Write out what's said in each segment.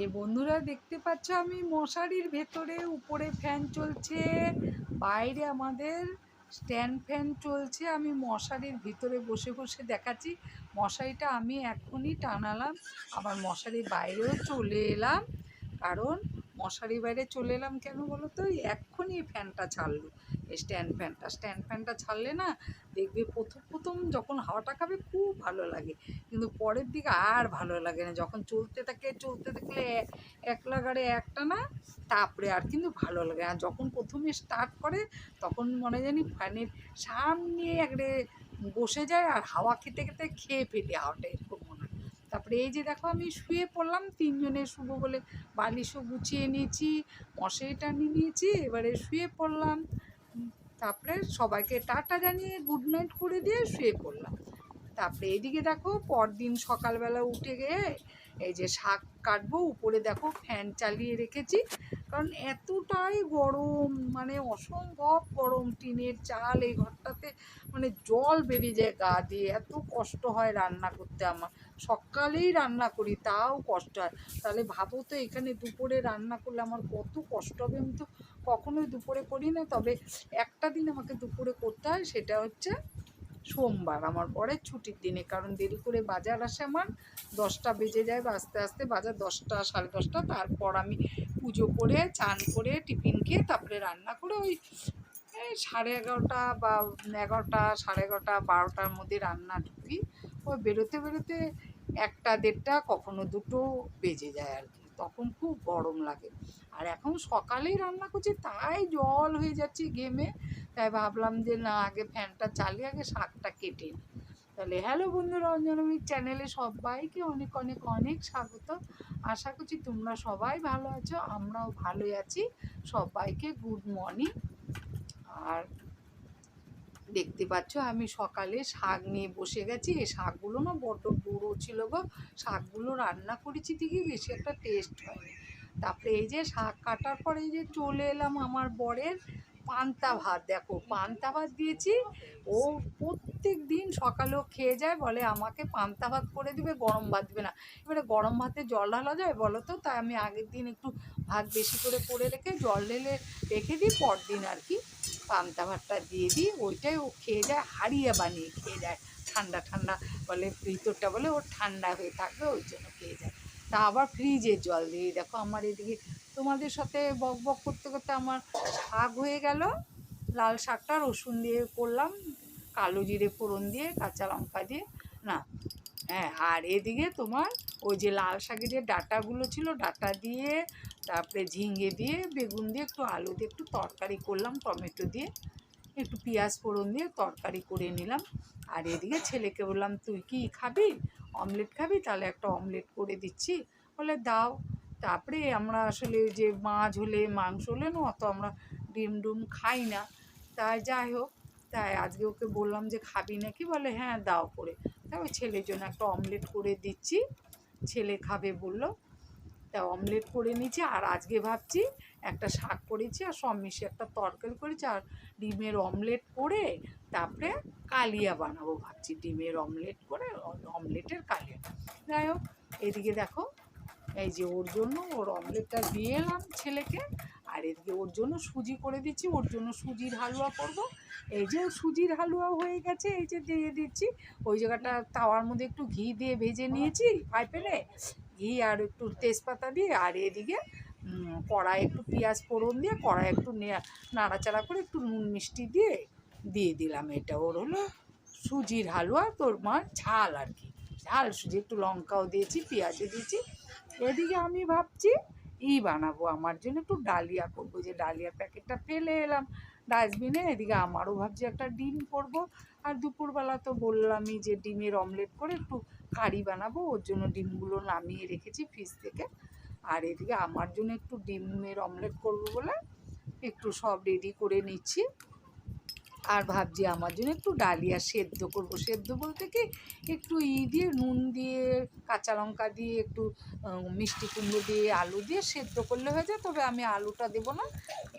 যে বন্ধুরা দেখতে পাচ্ছ আমি মশারির ভেতরে, উপরে ফ্যান চলছে, বাইরে আমাদের স্ট্যান্ড ফ্যান চলছে, আমি মশারির ভিতরে বসে বসে দেখাচ্ছি। মশারিটা আমি এখনই টানালাম, আবার মশারির বাইরেও চলে এলাম, কারণ মশারির বাইরে চলে এলাম কেন বলো তো? এক্ষুনি ফ্যানটা ছাড়লো। স্ট্যান্ড ফ্যানটা। স্ট্যান্ড ফ্যানটা ছাড়লে না দেখবে প্রথম প্রথম যখন হাওয়াটা খাবে খুব ভালো লাগে। কিন্তু পরের দিকে আর ভালো লাগে না। যখন চলতে থাকে, চলতে থাকলে এক লাগারে একটা না তারপরে আর কিন্তু ভালো লাগে আর যখন প্রথমে স্টার্ট করে, তখন মনে জানি ফ্যানের সামনে একবারে বসে যায় আর হাওয়া খেতে খেতে খেয়ে ফেলি হাওয়াটা, এরকম মনে হয়। তারপরে এই যে দেখো আমি শুয়ে পড়লাম, তিনজনে শুবো বলে বালিশও গুছিয়ে নিয়েছি মশারি টানিয়ে নিয়েছি, এবারে শুয়ে পড়লাম। তারপরে সবাইকে টাটা জানিয়ে গুড নাইট করে দিয়ে শুয়ে পড়লাম। তারপরে এদিকে দেখো পরদিন সকালবেলা উঠে গিয়ে এই যে শাক কাটবো, উপরে দেখো ফ্যান চালিয়ে রেখেছি। কারণ এতটাই গরম মানে অসম্ভব গরম, টিনের চাল এই ঘরটাতে মানে জল বেরিয়ে যায় গা দিয়ে। এত কষ্ট হয় রান্না করতে আমার। সকালেই রান্না করি, তাও কষ্ট হয়। তাহলে ভাবো তো এখানে দুপুরে রান্না করলে আমার কত কষ্ট হবে। আমি তো কখনোই দুপুরে করি না। তবে একটা দিন আমাকে দুপুরে করতে হয়, সেটা হচ্ছে সোমবার, আমার পরে ছুটির দিনে, কারণ দেরি করে বাজার আসে আমার, দশটা বেজে যায় বা আস্তে আস্তে বাজার দশটা, সাড়ে দশটা, তারপর আমি পুজো করে, চান করে, টিফিন খেয়ে তারপরে রান্না করে ওই সাড়ে এগারোটা বা এগারোটা, সাড়ে এগারোটা, বারোটার মধ্যে রান্না ঢুকি। ওই বেরোতে বেরোতে একটা, দেড়টা, কখনো দুটো বেজে যায় আর কি। তখন খুব গরম লাগে। আর এখন সকালেই রান্না করছি, তাই জল হয়ে যাচ্ছে ঘেমে। তাই ভাবলাম যে না, আগে ফ্যানটা চালিয়ে, আগে শাকটা কেটে তাহলে হ্যালো বন্ধুরা অঞ্জনমির চ্যানেলে সবাইকে অনেক অনেক অনেক স্বাগত। আশা করছি তোমরা সবাই ভালো আছো, আমরাও ভালোই আছি। সবাইকে গুড মর্নিং। আর দেখতে পাচ্ছ, আমি সকালে শাক নিয়ে বসে গেছি। এই শাকগুলো না বড্ড বুড়ো ছিল গো। শাকগুলো রান্না করেছি ঠিকই, বেশি একটা টেস্ট হয়নি। তারপরে এই যে শাক কাটার পরে এই যে চলে এলাম আমার বরের পান্তা ভাত। দেখো, পান্তা ভাত দিয়েছি। ও প্রত্যেক দিন সকালেও খেয়ে যায়, বলে আমাকে পান্তা ভাত করে দিবে, গরম ভাত দিবে না। এবারে গরম ভাতে জল ঢালা যায়, বলো তো? তাই আমি আগের দিন একটু ভাত বেশি করে করে রেখে জল ঢেলে রেখে দিই, পরদিন আর কি। পান্তা ভাতটা দিয়ে দিই, ওইটাই ও খেয়ে যায় হারিয়ে বানিয়ে খেয়ে যায়। ঠান্ডা ঠান্ডা বলে, ভিতরটা বলে ও ঠান্ডা হয়ে থাকবে, ওই জন্য খেয়ে যায়। তা আবার ফ্রিজের জল দিয়ে দেখো আমার এদিকে তোমাদের সাথে বক বক করতে করতে আমার শাক হয়ে গেল। লাল শাকটা রসুন দিয়ে করলাম, কালো জিরে ফোড়ন দিয়ে, কাঁচা লঙ্কা দিয়ে। না হ্যাঁ আর এদিকে তোমার ওই যে লাল শাকের যে ডাটাগুলো ছিল, ডাটা দিয়ে, তারপরে ঝিঙে দিয়ে, বেগুন দিয়ে, একটু আলু দিয়ে, একটু তরকারি করলাম, টমেটো দিয়ে, একটু পেঁয়াজ ফোড়ন দিয়ে তরকারি করে নিলাম। আর এদিকে ছেলেকে বললাম, তুই কি খাবি? অমলেট খাবি? তাহলে একটা অমলেট করে দিচ্ছি। বলে, দাও। তারপরে আমরা আসলে যে মাছ হলে মাংস হলে না, অত আমরা ডিম ডুম খাই না। তাই যাই হোক, তাই আজকে ওকে বললাম যে, খাবি নাকি? বলে হ্যাঁ দাও করে। ওই ছেলের জন্য একটা অমলেট করে দিচ্ছি। ছেলে খাবে বলল, তা অমলেট করে নিয়েছি আর আজকে ভাবছি একটা শাক করেছি আর সব মিশিয়ে একটা তরকারি করেছি আর ডিমের অমলেট করে তারপরে কালিয়া বানাবো ভাবছি, ডিমের অমলেট করে অমলেটের কালিয়া। যাই হোক, এদিকে দেখো, এই যে ওর জন্য ওর অমলেটটা দিয়ে এলাম ছেলেকে আর এদিকে ওর জন্য সুজি করে দিচ্ছি, ওর জন্য সুজির হালুয়া করব। এই যে সুজির হালুয়া হয়ে গেছে, এই যে দিয়ে দিচ্ছি। ওই জায়গাটা তাওয়ার মধ্যে একটু ঘি দিয়ে ভেজে নিয়েছি ফ্রাই প্যানে ঘি আর একটু তেজপাতা দিয়ে, আর এদিকে কড়াই একটু পেঁয়াজ ফোড়ন দিয়ে কড়াই একটু নাড়াচাড়া করে একটু নুন মিষ্টি দিয়ে দিয়ে দিলাম। এটা ওর হলো সুজির হালুয়া, তোর মার ঝাল আর কি। ঝাল, সুজি একটু লঙ্কাও দিয়েছি, পেঁয়াজও দিয়েছি। এদিকে আমি ভাবছি ই বানাবো, আমার জন্য একটু ডালিয়া করব। যে ডালিয়ার প্যাকেটটা ফেলে এলাম, ডাস্টবিনে। এদিকে আমারও ভাবছি একটা ডিম করব। আর দুপুরবেলা তো বললামই যে ডিমের অমলেট করে একটু কারি বানাবো, ওর জন্য ডিমগুলো নামিয়ে রেখেছি ফ্রিজ থেকে। আর এদিকে আমার জন্য একটু ডিমের অমলেট করব বলে একটু সব রেডি করে নিচ্ছি। আর ভাবছি আমার জন্য একটু ডালিয়া সেদ্ধ করব। সেদ্ধ বলতে কি একটু ই দিয়ে, নুন দিয়ে, কাঁচা লঙ্কা দিয়ে, একটু মিষ্টি কুমড়ো দিয়ে, আলু দিয়ে সেদ্ধ করলে হয়ে যায়। তবে আমি আলুটা দেবো না।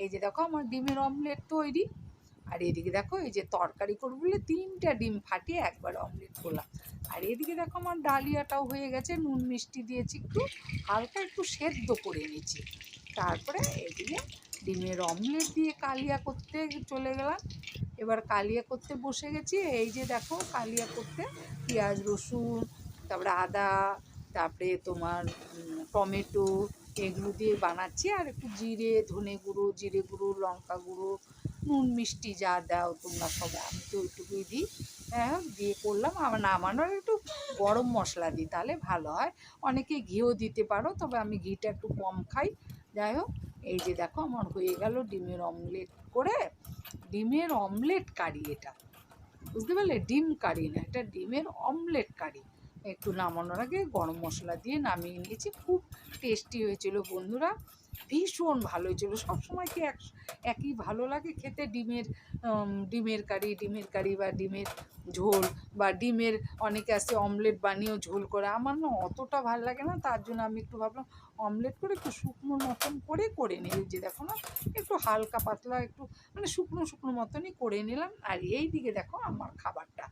এই যে দেখো আমার ডিমের অমলেট তৈরি। আর এদিকে দেখো এই যে তরকারি করব বলে তিনটা ডিম ফাটিয়ে একবার অমলেট করলাম। আর এদিকে দেখো আমার ডালিয়াটাও হয়ে গেছে। নুন, মিষ্টি দিয়েছি একটু। হালকা একটু সেদ্ধ করে নিয়েছি। তারপরে এদিকে ডিমের অমলেট দিয়ে কালিয়া করতে চলে গেলাম। এবার কালিয়া করতে বসে গেছি, এই যে দেখো কালিয়া করতে পেঁয়াজ, রসুন, তারপরে আদা, তারপরে তোমার টমেটো এগুলো দিয়ে বানাচ্ছি, আর একটু জিরে, ধনে গুঁড়ো, জিরে গুঁড়ো, লঙ্কা গুঁড়ো, নুন, মিষ্টি যা দাও তোমরা সবাই, আমি তো ওইটুকুই দিই। হ্যাঁ দিয়ে করলাম, আমার নামানোর একটু গরম মশলা দিই, তাহলে ভালো হয়। অনেকে ঘিও দিতে পারো, তবে আমি ঘিটা একটু কম খাই। যাই হোক, এই যে দেখো আমার হয়ে গেল ডিমের অমলেট করে। ডিমের অমলেট কারি এটা। বুঝতে পারলে? ডিম কারি না এটা ডিমের অমলেট কারি। একটু নামানোর আগে গরম মশলা দিয়ে নামিয়ে নিয়েছি। খুব টেস্টি হয়েছিল বন্ধুরা। ভীষণ ভালো হয়েছিল। সবসময় কি এক, একই ভালো লাগে খেতে? ডিমের ডিমের কারি ডিমের কারি বা ডিমের ঝোল বা ডিমের অনেকে আছে অমলেট বানিয়েও ঝোল করে। আমার না অতটা ভালো লাগে না। তার জন্য আমি একটু ভাবলাম অমলেট করে একটু শুকনো মতন করে করে নিই। যে দেখো না, একটু হালকা পাতলা, একটু মানে শুকনো শুকনো মতনই করে নিলাম। আর এই দিকে দেখো আমার খাবারটা।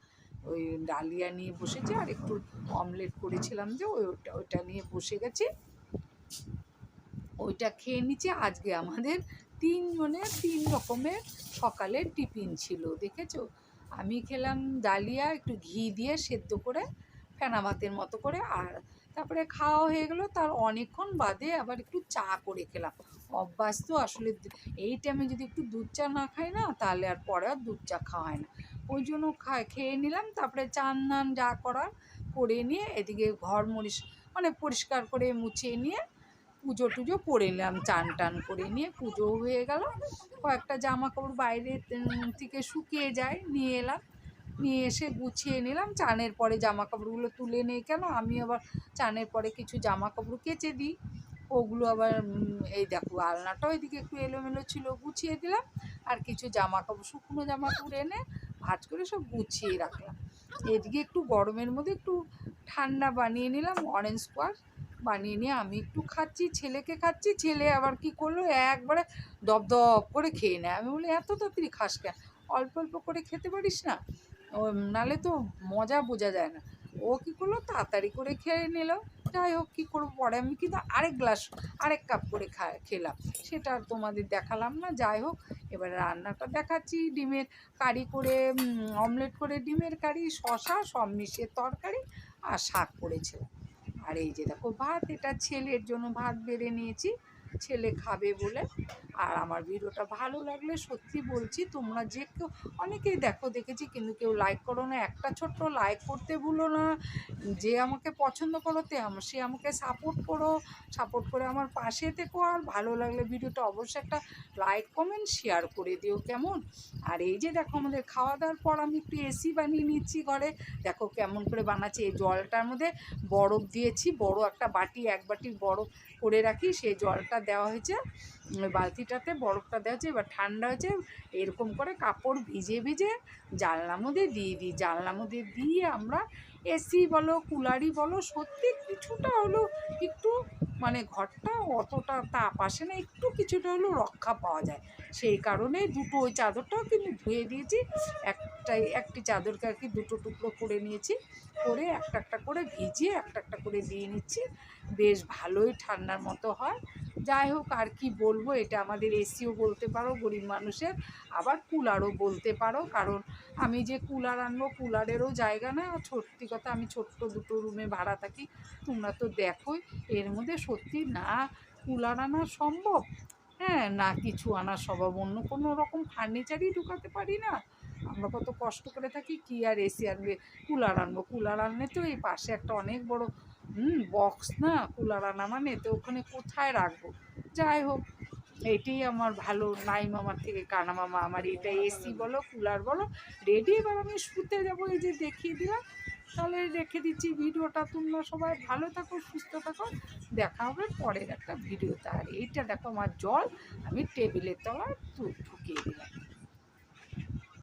ওই ডালিয়া নিয়ে বসেছি আর একটু অমলেট করেছিলাম যে ওই ওটা, ওইটা নিয়ে বসে গেছি। ওইটা খেয়ে নিচ্ছে। আজকে আমাদের তিনজনের তিন রকমের সকালের টিফিন ছিল, দেখেছ? আমি খেলাম ডালিয়া, একটু ঘি দিয়ে সেদ্ধ করে, ফেনা ভাতের মতো করে আর তারপরে খাওয়া হয়ে গেলো। তার অনেকক্ষণ বাদে আবার একটু চা করে খেলাম। অভ্যাস তো আসলে এই টাইমে যদি একটু দুধ চা না খাই না, তাহলে আর পরে আর দুধ চা খাওয়া হয় না। ওই জন্য খায়, খেয়ে নিলাম, তারপরে চান নান যা করার করে নিয়ে এদিকে ঘর মরিস মানে পরিষ্কার করে মুছিয়ে নিয়ে পুজো টুজো করে নিলাম, চান টান করে নিয়ে পুজো হয়ে গেল। কয়েকটা জামা কাপড় বাইরে থেকে শুকিয়ে যায়, নিয়ে এলাম। নিয়ে এসে গুছিয়ে নিলাম, চানের পরে জামা কাপড়গুলো তুলে নেই কেন? আমি আবার চানের পরে কিছু জামা কাপড় কেচে দিই। ওগুলো আবার এই দেখো আলনাটাও এদিকে একটু এলোমেলো ছিল, গুছিয়ে দিলাম। আর কিছু জামা কাপড় শুকনো জামা কাপড় এনে ভাঁজ করে সব গুছিয়ে রাখলাম। এদিকে একটু গরমের মধ্যে একটু ঠান্ডা বানিয়ে নিলাম অরেঞ্জ স্কোয়াশ বানিয়ে নিয়ে আমি একটু খাচ্ছি, ছেলেকে খাচ্ছি, ছেলে আবার কি করল, একবারে দপ দপ করে খেয়ে নেয়। আমি বলি, এত তাড়াতাড়ি খাস কেন? অল্প অল্প করে খেতে পারিস না? নালে তো মজা বোঝা যায় না। ও কী করল, তাড়াতাড়ি করে খেয়ে নিল। যাই হোক, কী করব? পরে আমি কিন্তু আরেক গ্লাস, আরেক কাপ করে খা খেলাম। সেটা আর তোমাদের দেখালাম না, যাই হোক। এবার রান্নাটা দেখাচ্ছি, ডিমের কারি করে অমলেট করে, ডিমের কারি শশা সব মিশিয়ে তরকারি আর শাক করেছিলাম। আর এই যে দেখো, ভাত, এটা ছেলের জন্য ভাত বেড়ে নিয়েছি। ছেলে খাবে বলে। আর আমার ভিডিওটা ভালো লাগলে সত্যি বলছি, তোমরা যে কেউ, অনেকেই দেখো, দেখেছি, কিন্তু কেউ লাইক করো না। একটা ছোট্ট লাইক করতে ভুলো না। যে আমাকে পছন্দ করো, তে আম- সে আমাকে সাপোর্ট করো। সাপোর্ট করে আমার পাশে থেকো। আর ভালো লাগলে ভিডিওটা অবশ্যই একটা লাইক কমেন্ট শেয়ার করে দিও কেমন। আর এই যে দেখো, আমাদের খাওয়া দাওয়ার পর আমি একটু এসি বানিয়ে নিচ্ছি ঘরে। দেখো কেমন করে বানাচ্ছি। এই জলটার মধ্যে বরফ দিয়েছি। বড় একটা বাটি, এক বাটি বরফ করে রাখি। সেই জলটা দেওয়া হয়েছে। বালতিটাতে বরফটা দেওয়া হয়েছে, এবার ঠান্ডা হয়েছে, এরকম করে কাপড় ভিজে ভিজে জানলার মধ্যে দিয়ে দিই। জানলার মধ্যে দিয়ে আমরা এসি বলো কুলারই বলো, সত্যি কিছুটা হলো একটু মানে ঘরটা অতটা তাপ আসে না, একটু কিছুটা হলেও রক্ষা পাওয়া যায়। সেই কারণে দুটো ওই চাদরটাও কিন্তু ধুয়ে দিয়েছি। একটাই, একটি চাদরকে আর কি দুটো টুকরো করে নিয়েছি, করে একটা একটা করে ভিজিয়ে একটা একটা করে দিয়ে নিচ্ছি। বেশ ভালোই ঠান্ডার মতো হয়। যাই হোক, আর কি বলব? এটা আমাদের এসিও বলতে পারো, গরিব মানুষের। আবার কুলারও বলতে পারো, কারণ আমি যে কুলার আনব, কুলারেরও জায়গা না। সত্যি কথা, আমি ছোট্ট দুটো রুমে ভাড়া থাকি, তোমরা তো দেখোই, এর মধ্যে সত্যি না কুলার আনা সম্ভব? হ্যাঁ না কিছু আনা সম্ভব, অন্য কোনো রকম ফার্নিচারই ঢুকাতে পারি না। আমরা কত কষ্ট করে থাকি, কি আর এসি আনবে? কুলার আনব, কুলার আনলে তো এই পাশে একটা অনেক বড় হুম বক্স না কুলার আনা মানে তো ওখানে কোথায় রাখব? যাই হোক, এটাই আমার ভালো নাই মামার থেকে, কানা মামা আমার, এটা এসি বলো, কুলার বলো রেডি এবার আমি শুতে যাব, এই যে দেখিয়ে দিলাম। তাহলে রেখে দিচ্ছি ভিডিওটা। তোমরা সবাই ভালো থাকো, সুস্থ থাকো। দেখা হবে পরের একটা ভিডিওতে। আর এইটা দেখো আমার জল, আমি টেবিলের তলায় ঢুকিয়ে দিলাম।